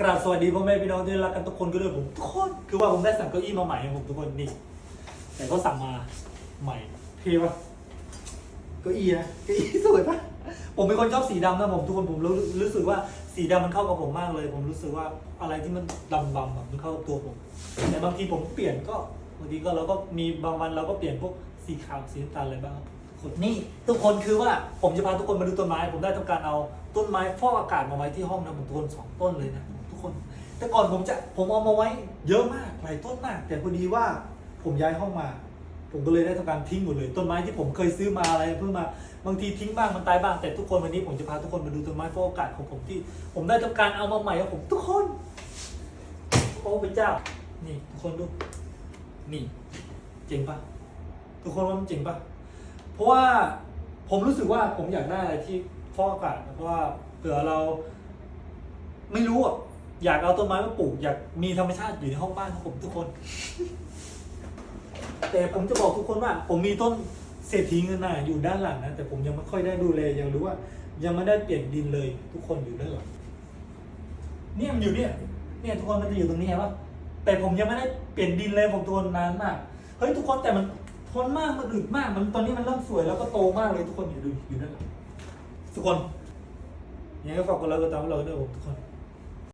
กราบสวัสดีพ่อแม่พี่น้องที่รักกันทุกคนก็ด้วยผมทุกคนคือว่าผมได้สั่งเก้าอี้มาใหม่ให้ผมทุกคนนี่ แต่ก็สั่งมาใหม่เท่ปะเก้าอี้นะเก้าอี้สวยปะผมเป็นคนชอบสีดำนะผมทุกคนผมรู้รู้สึกว่าสีดำมันเข้ากับผมมากเลย ผมรู้สึกว่าอะไรที่มันดำดำๆอะมันเข้ากับตัวผม แต่บางทีผมเปลี่ยนก็บางทีก็เราก็มีบางวันเราก็เปลี่ยนพวกสีขาวสีน้ำตาลอะไรบ้าง นี่ทุกคนคือว่าผมจะพาทุกคนมาดูต้นไม้ ผมได้ทำการเอาต้นไม้ฟอกอากาศมาไว้ที่ห้องนะผมทุกคนสองต้นเลยนะทุกคน แต่ก่อนผมจะผมเอามาไว้เยอะมากหลายต้นมาก แต่พอดีว่าผมย้ายห้องมา ผมก็เลยได้ทำการทิ้งหมดเลย ต้นไม้ที่ผมเคยซื้อมาอะไรเพิ่งมาบางทีทิ้งบ้างมันตายบ้างแต่ทุกคนวันนี้ผมจะพาทุกคนมาดูต้นไม้ฟอกอากาศของผมที่ ผมได้ทำการเอามาใหม่ของผมทุกคนโอ้พระเจ้า นี่ทุกคนดูนี่เจ๋งปะทุกคนว่ามันเจ๋งปะ เพราะว่าผมรู้สึกว่าผมอยากได้อะไรที่ฟอกอากาศนะเพราะว่าเผื่อเรา ไม่รู้อะอยากเอาต้นไม้มาปลูก อยากมีธรรมชาติอยู่ในห้องบ้านของผมทุกคน แต่ผมจะบอกทุกคนว่า ผมมีต้นเศรษฐีเงินน่ะอยู่ด้านหลังนะแต่ผมยังไม่ค่อยได้ดูแลยังรู้ว่า ยังไม่ได้เปลี่ยนดินเลย ทุกคนอยู่ด้านหลังเนี่ยมันอยู่เนี่ย เนี่ยทุกคนมันจะอยู่ตรงนี้เห็นปะแต่ผมยังไม่ได้เปลี่ยนดินเลยผมทนนานมากเฮ้ยทุกคนแต่มัน นมากมันอึดมาก มันตอนนี้มันเริ่มสวยแล้วก็โตมากเลยทุกคนอยู่ดูอยู่นั่นแหละทุกคนยังไงก็ฝากกดไลค์กดติดตามเราด้วยผมทุกคน